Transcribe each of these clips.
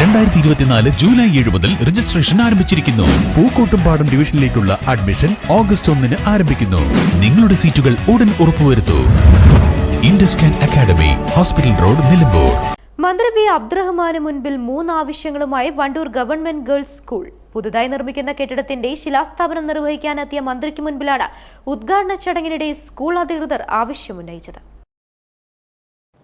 രണ്ടായിരത്തി ഇരുപത്തിനാല് ജൂലൈ ഏഴ് മുതൽ രജിസ്ട്രേഷൻ ആരംഭിച്ചിരിക്കുന്നു. പൂക്കോട്ടുംപാടം ഡിവിഷനിലേക്കുള്ള അഡ്മിഷൻ ഓഗസ്റ്റ് ഒന്നിന് ആരംഭിക്കുന്നു. നിങ്ങളുടെ സീറ്റുകൾ ഉടൻ ഉറപ്പുവരുത്തൂ. Induscan academy hospital road Nilambur. മന്ത്രി വി. അബ്ദുറഹ്മാന് മുൻപിൽ മൂന്ന് ആവശ്യങ്ങളുമായി വണ്ടൂർ ഗവൺമെന്റ് ഗേൾസ് സ്കൂൾ. പുതുതായി നിർമ്മിക്കുന്ന കെട്ടിടത്തിന്റെ ശിലാസ്ഥാപനം നിർവഹിക്കാനെത്തിയ മന്ത്രിക്ക് മുൻപിലാണ് ഉദ്ഘാടന ചടങ്ങിനിടെ സ്കൂൾ അധികൃതർ ആവശ്യമുന്നയിച്ചത്.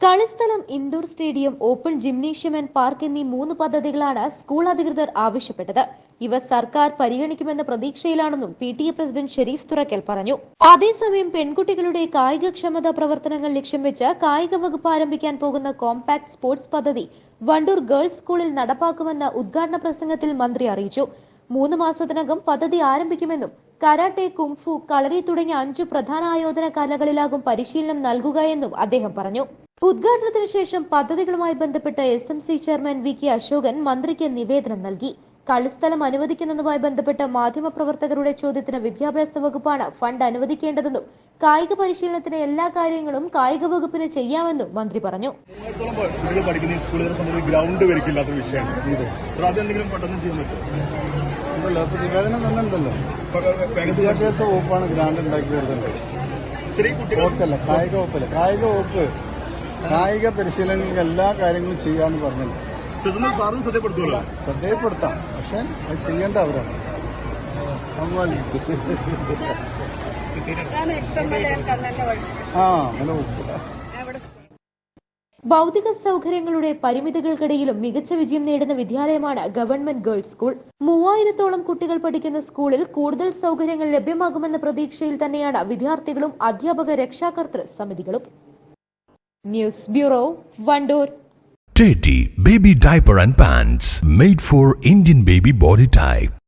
കളിസ്ഥലം indoor stadium open gymnasium and park എന്നീ മൂന്ന് പദ്ധതികളാണ് സ്കൂൾ അധികൃതർ ആവശ്യപ്പെട്ടത്. ഇവ സർക്കാർ പരിഗണിക്കുമെന്ന പ്രതീക്ഷയിലാണെന്നും P T A president Sherif Thurakkal പറഞ്ഞു. അതേസമയം പെൺകുട്ടികളുടെ കായികക്ഷമതാ പ്രവർത്തനങ്ങൾ ലക്ഷ്യം വെച്ച് കായിക വകുപ്പ് ആരംഭിക്കാൻ പോകുന്ന കോമ്പാക്ട് സ്പോർട്സ് പദ്ധതി വണ്ടൂർ ഗേൾസ് സ്കൂളിൽ നടപ്പാക്കുമെന്ന ഉദ്ഘാടന പ്രസംഗത്തിൽ മന്ത്രി അറിയിച്ചു. മൂന്ന് മാസത്തിനകം പദ്ധതി ആരംഭിക്കുമെന്നും കരാട്ടെ കുംഫു കളരി തുടങ്ങിയ അഞ്ചു പ്രധാന ആയോധന കലകളിലാകും പരിശീലനം നൽകുകയെന്നും അദ്ദേഹം പറഞ്ഞു. ഉദ്ഘാടനത്തിന് ശേഷം പദ്ധതികളുമായി ബന്ധപ്പെട്ട് S M C chairman V K Ashokan മന്ത്രിക്ക് നിവേദനം നൽകി. കളിസ്ഥലം അനുവദിക്കുന്നതുമായി ബന്ധപ്പെട്ട മാധ്യമപ്രവർത്തകരുടെ ചോദ്യത്തിന് വിദ്യാഭ്യാസ വകുപ്പാണ് ഫണ്ട് അനുവദിക്കേണ്ടതെന്നും കായിക പരിശീലനത്തിന് എല്ലാ കാര്യങ്ങളും കായിക വകുപ്പിന് ചെയ്യാമെന്നും മന്ത്രി പറഞ്ഞു. ഗ്രൗണ്ട് വിഷയമാണ്. നിവേദനം വിദ്യാഭ്യാസ വകുപ്പാണ് ഗ്രാൻഡ് ഉണ്ടാക്കി കൊടുത്തിട്ടുള്ളത് വകുപ്പല്ല? കായിക വകുപ്പ് കായിക പരിശീലനങ്ങൾക്ക് എല്ലാ കാര്യങ്ങളും ചെയ്യാന്ന് പറഞ്ഞിട്ടുണ്ട് ചെറുതും സാറും ശ്രദ്ധപ്പെടുത്തുമല്ലോ ശ്രദ്ധയപ്പെടുത്താം പക്ഷെ അത് ചെയ്യേണ്ട അവരാണ്. ആ അങ്ങനെ ഭൗതിക സൗകര്യങ്ങളുടെ പരിമിതികൾക്കിടയിലും മികച്ച വിജയം നേടുന്ന വിദ്യാലയമാണ് ഗവൺമെന്റ് ഗേൾസ് സ്കൂൾ. മൂവായിരത്തോളം കുട്ടികൾ പഠിക്കുന്ന സ്കൂളിൽ കൂടുതൽ സൗകര്യങ്ങൾ ലഭ്യമാകുമെന്ന പ്രതീക്ഷയിൽ തന്നെയാണ് വിദ്യാർത്ഥികളും അധ്യാപക രക്ഷാകർത്തൃ സമിതികളും. News bureau Wandoor Teddy Baby Diaper and Pants made for Indian baby body type.